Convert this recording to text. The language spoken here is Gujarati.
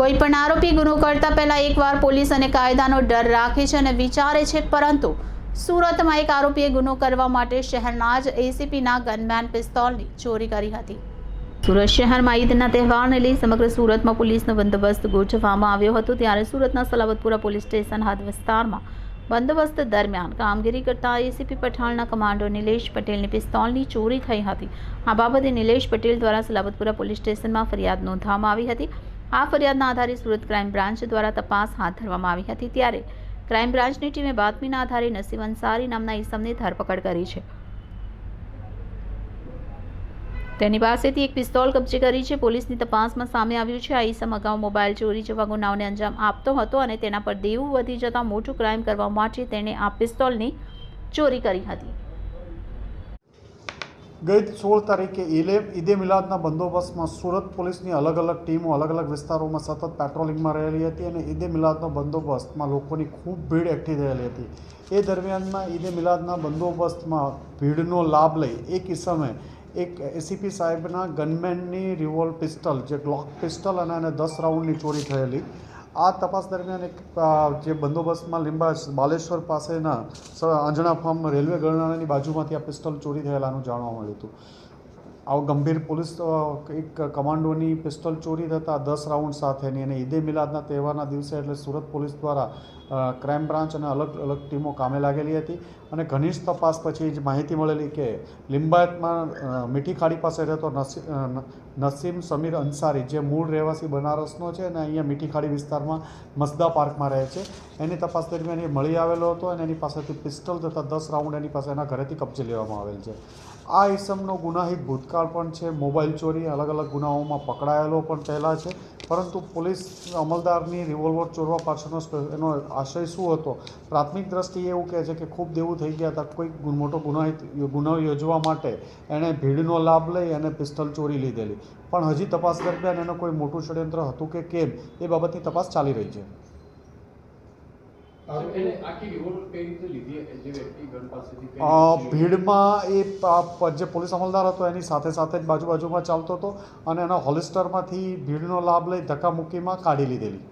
કોઈ પણ આરોપી ગુનો કરતા પહેલા એકવાર પોલીસ અને કાયદાનો ડર રાખે છે અને વિચારે છે, પરંતુ સુરતમાં એક આરોપીએ ગુનો કરવા માટે શહેરના જ એસીપીના ગનમેન પિસ્તોલની ચોરી કરી હતી. સુરત શહેરમાં ઈદના તહેવારને લઈ સમગ્ર સુરતમાં પોલીસનો બંદોબસ્ત ગોઠવવામાં આવ્યો હતો. ત્યારે સુરતના સલાવતપુરા પોલીસ સ્ટેશન હદ વિસ્તારમાં બંદોબસ્ત દરમિયાન કામગીરી કરતા એસીપી પઠાણના કમાન્ડો નિલેશ પટેલની પિસ્તોલની ચોરી થઈ હતી. આ બાબતે નિલેશ પટેલ દ્વારા સલાવતપુરા પોલીસ સ્ટેશનમાં ફરિયાદ નોંધવામાં આવી હતી. આ ફરિયાદના આધારે સુરત ક્રાઇમ બ્રાન્ચ દ્વારા તપાસ હાથ ધરવામાં આવી હતી ત્યારે ક્રાઇમ બ્રાન્ચની ટીમે બાતમીના આધારે નસીબ અંસારી નામના ઈસમની ધરપકડ કરી છે. તેની પાસેથી એક પિસ્તોલ કબજે કરી છે. પોલીસની તપાસમાં સામે આવ્યું છે. આ ઈસમ અગાઉ મોબાઈલ ચોરી જેવા ગુનાઓને અંજામ આપતો હતો અને તેના પર દેવું વધી જતાં મોટું ક્રાઇમ કરવા માટે તેણે આ પિસ્તોલની ચોરી કરી હતી. ગઈ સોળ તારીખે ઈલે ઈદે મિલાદના બંદોબસ્તમાં સુરત પોલીસની અલગ અલગ ટીમો અલગ અલગ વિસ્તારોમાં સતત પેટ્રોલિંગમાં રહેલી હતી અને ઈદે મિલાદનો બંદોબસ્તમાં લોકોની ખૂબ ભીડ એકઠી થયેલી હતી. એ દરમિયાનમાં ઈદે મિલાદના બંદોબસ્તમાં ભીડનો લાભ લઈ એક ઇસમે એક એસીપી સાહેબના ગનમેનની રિવોલ્વ પિસ્ટલ, જે ગ્લોક પિસ્ટલ અને એને દસ રાઉન્ડની ચોરી થયેલી આ તપાસ દરમિયાન એક જે બંદોબસ્તમાં લીંબા બાલેશ્વર પાસેના અંજણા ફાર્મ રેલવે ગરનાળાની બાજુમાંથી આ પિસ્તોલ ચોરી થયેલાનું જાણવા મળ્યું હતું. આવું ગંભીર પોલીસ એક કમાન્ડોની પિસ્તોલ ચોરી થતાં દસ રાઉન્ડ સાથેની અને ઈદે મિલાદના તહેવારના દિવસે એટલે સુરત પોલીસ દ્વારા ક્રાઇમ બ્રાન્ચ અને અલગ અલગ ટીમો કામે લાગેલી હતી. અને ઘનિષ્ઠ તપાસ પછી જ માહિતી મળેલી કે લિંબાયતમાં મીઠી ખાડી પાસે રહેતો નસી નસીમ સમીર અંસારી, જે મૂળ રહેવાસી બનારસનો છે અને અહીંયા મીઠી ખાડી વિસ્તારમાં મસદા પાર્કમાં રહે છે. એની તપાસ દરમિયાન એ મળી આવેલો હતો અને એની પાસેથી પિસ્તોલ તથા દસ રાઉન્ડ એની પાસે એના ઘરેથી કબજે લેવામાં આવેલ છે. આ ઇસમનો ગુનાહિત ભૂતકાળ પણ છે, મોબાઈલ ચોરી અલગ અલગ ગુનાઓમાં પકડાયેલો પણ પહેલાં છે. પરંતુ પોલીસ અમલદારની રિવોલ્વર ચોરવા પાછળનો એનો આશય શું હતો? પ્રાથમિક દ્રષ્ટિએ એવું કહે છે કે ખૂબ દેવું થઈ ગયા હતા કોઈ ગુન- મોટો ગુનાહિત ગુનો યોજવા માટે. એણે ભીડનો લાભ લઈ અને પિસ્તલ ચોરી લીધેલી. પણ હજી તપાસ દરમિયાન એનો કોઈ મોટું ષડયંત્ર હતું કે કેમ? એ બાબતની તપાસ ચાલી રહી છે. ભીડમાં એ જે પોલીસ અમલદાર હતો એની સાથે સાથે જ બાજુ બાજુમાં ચાલતો હતો અને એના હોલિસ્ટરમાંથી ભીડનો લાભ લઈ ધક્કામુક્કીમાં કાઢી લીધેલી.